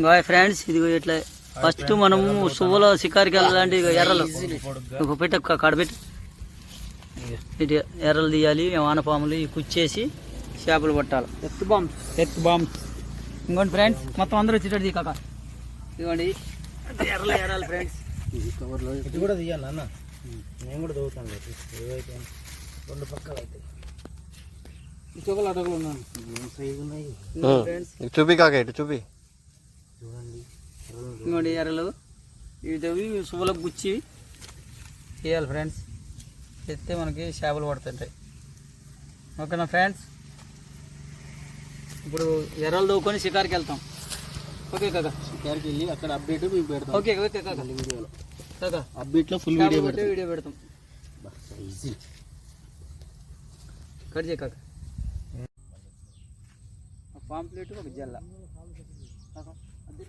Bye friends ఇది ఇట్లా first మనము సువ్వలో షికారికి వెళ్ళాలంటే ఇక ఎర్రలు. ఒక పెట్ట కడపెట్టి ఇటు ఎర్రలు తీయాలి వానపాములు ఈ కుచ్చేసి చేపలు పట్టాలి. ఎత్తు బాంబ్ ఎత్తు బాంబ్ ఇంకోండి ఫ్రెండ్స్ మొత్తం అందరూ వచ్చేటట్టు కాక ఇదిగోండి. ఎర్రలు ఎర్రాలి ఫ్రెండ్స్. ఇది కూడా తీయాలి అన్న నేను కూడా చదువుతాను ఏవైతే రెండు పక్కలు అయితే. చుక్కలు అటకులు ఉన్నాను ఏం సైజు ఉన్నాయి? ఫ్రెండ్స్ ఇటు చూపి కాక ఇటు చూపి. ఇంకోటి ఎర్రలు. ఇవి సువ్వలకు గుచ్చి వేయాలి ఫ్రెండ్స్. ఎత్తే మనకి చేపలు పడుతుంటాయి. ఓకేనా ఫ్రెండ్స్? ఇప్పుడు ఎర్రలు దవ్వుకొని షికార్కి వెళ్తాం. ఓకే కాక. షికార్కి వెళ్ళి అక్కడ అప్డేట్ మేము పెడతాం. ఓకే ఓకే కాక. వీడియోలో కాక. అప్డేట్లో ఫుల్ వీడియో పెడతాం వీడియో పెడతాం. సైజు కట్ చేయ కాక. పాంప్లెట్ ఒక జల్ల. కాక, అది.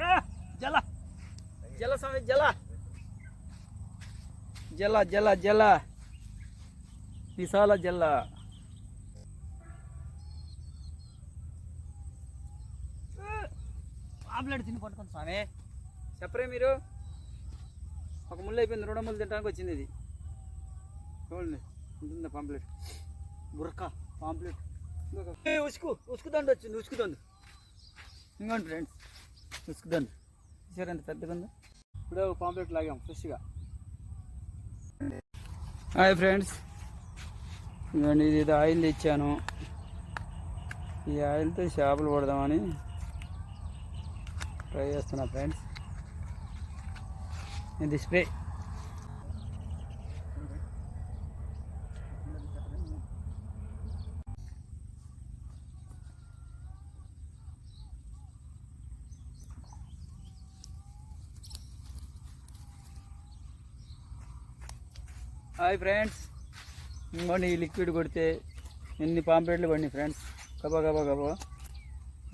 రా, జల జల స్వామి జల జల జల జల విశాల జల ఆమ్లెట్ తిని పట్టుకోండి స్వామి. చెప్పరే మీరు? ఒక ముళ్ళు అయిపోయింది రెండు ముళ్ళు తినడానికి వచ్చింది ఇది. చూడండి ఉంటుంది పాంప్లెట్? బుర్క పాంప్లెట్. ఉసుకు ఉసుకు దండు వచ్చింది ఉసుకు దండు. ఇంకోండి ఫ్రెండ్స్ ఉసుకు దండు. చూసారు ఎంత పెద్దగా ఉందో ఇప్పుడే ఒక పాంప్లెట్ లాగాం ఫ్రెష్గా. Hi friends. ఇది ఇది ఆయిల్ తెచ్చాను. ఈ ఆయిల్తో చేపలు పడదామని ట్రై చేస్తున్నా ఫ్రెండ్స్. ఇది స్ప్రే. Hi friends. ఇంకోండి ఈ లిక్విడ్ కొడితే ఎన్ని పాంప్లెట్లు పడినాయి ఫ్రెండ్స్? గబా గబా గబా.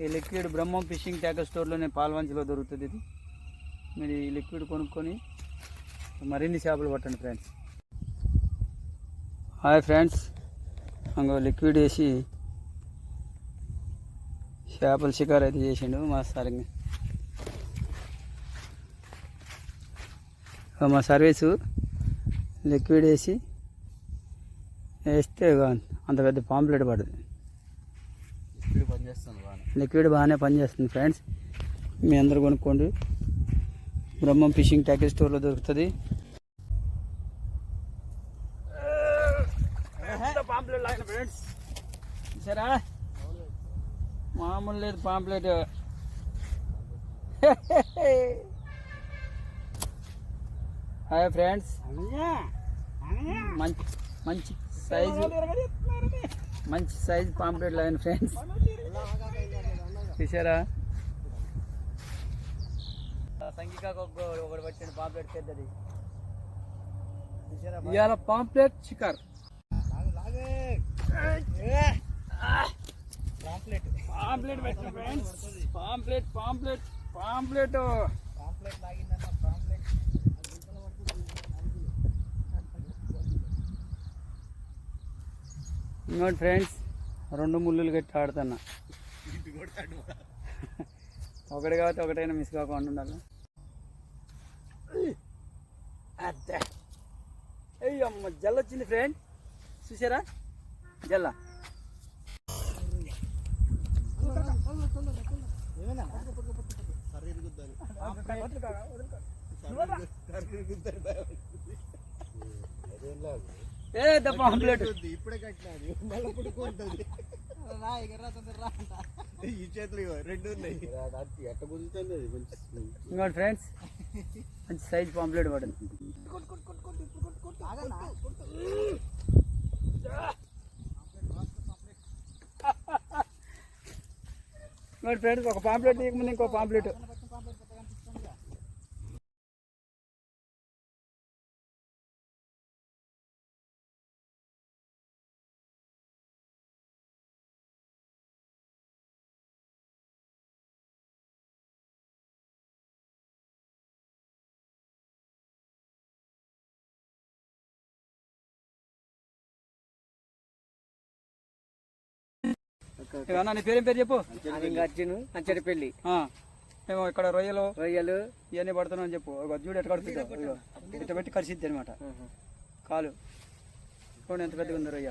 ఈ లిక్విడ్ బ్రహ్మం ఫిషింగ్ ట్యాకర్ స్టోర్లోనే పాల్వంచిలో దొరుకుతుంది ఇది. మీరు ఈ లిక్విడ్ కొనుక్కొని మరిన్ని చేపలు పట్టండి ఫ్రెండ్స్. Hi friends. అంగో లిక్విడ్ వేసి చేపల షికారు అయితే చేసిండు మా సరిగ్గా మా సర్వీసు లిక్విడ్ వేసి వేస్తే అంత పెద్ద పాంప్లెట్ బాగా లిక్విడ్ బాగానే. పనిచేస్తుంది ఫ్రెండ్స్. మీ అందరు కొనుక్కోండి. బ్రహ్మం ఫిషింగ్ ట్యాకెల్ స్టోర్లో దొరుకుతుంది. పాంప్లెట్ లాగిన ఫ్రెండ్స్? సరే మామూలు లేదు పాంప్లెట్ హాయ్ ఫ్రెండ్స్. మంచి మంచి సైజు. మంచి సైజు పాంప్లెట్ లాగిన ఫ్రెండ్స్. చూసారా సంగీకాకు ఒకటి పట్టిన పాంప్లెట్ పెద్దది. ఇవాళ పాంప్లెట్ చికర్. పాంప్లెట్. పాంప్లెట్ పెట్టిన friends. Pomfret pomfret pomfret. Pomfret లాగిందన్న ఇంకోటి ఫ్రెండ్స్ రెండు ముళ్ళులు కట్టి ఆడుతున్నా. ఒకటి కాబట్టి ఒకటైనా మిస్ కాకుండా ఉండాలి. అదే. అయ్యి అమ్మ జల్ల వచ్చింది ఫ్రెండ్ చూసారా? జల్ల. ఏ ద పాంప్లెట్ ఇప్పుడే కట్టినది. మళ్ళీ పుట్టుకుంటుంది ఈ చేతులు ఇగో రెండు ఉన్నాయి. ఎట్ట కుదురుతుంది ఇంకోటి ఫ్రెండ్స్ మంచి సైజ్ పాంప్లెట్ పడింది. ఇంకోటి ఫ్రెండ్స్ ఒక పాంప్లెట్ తీయకముందు ఇంకో పాంప్లెట్ అన్న నీ పేరేం పేరు చెప్పు? అర్జున్ అంచడి పెళ్ళి. ఆ, మేము ఇక్కడ రొయ్యలు రొయ్యలు. ఇవన్నీ పడుతున్నాం అని చెప్పు. ఒక చూడు ఎట్లా కడుతుందో. ఇట్లా పెట్టి కరిసిద్ది అనమాట కాలు. చూడండి ఎంత పెద్దగా ఉందో రొయ్య.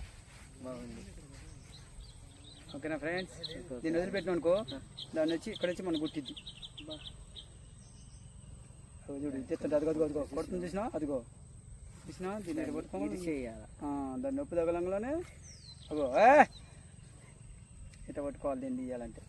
బాగుంది. ఓకేనా ఫ్రెండ్స్? దీన్ని వదిలిపెట్టిన అనుకో దాన్ని వచ్చి ఇక్కడ వచ్చి మనం గుట్టిద్ది అదిగో చూడు అదిగో అదిగో అదిగో. కొడుతుంది చూసినా అదిగో. చూసినా దీన్ని పట్టుకోమని? చేయాలి? ఆ, దాని నొప్పి తగలంగానే. అగో ఏ! ఇట్లా పట్టుకోవాలి దీన్ని తీయాలంటే?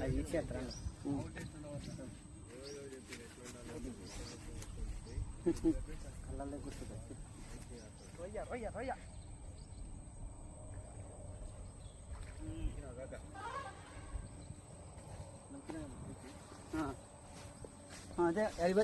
అది ఇచ్చేస్తారా కళ్ళల్లో గుర్తుకొచ్చి రొయ్య రొయ్య రొయ్య. ఆ. ఆ, అదే అది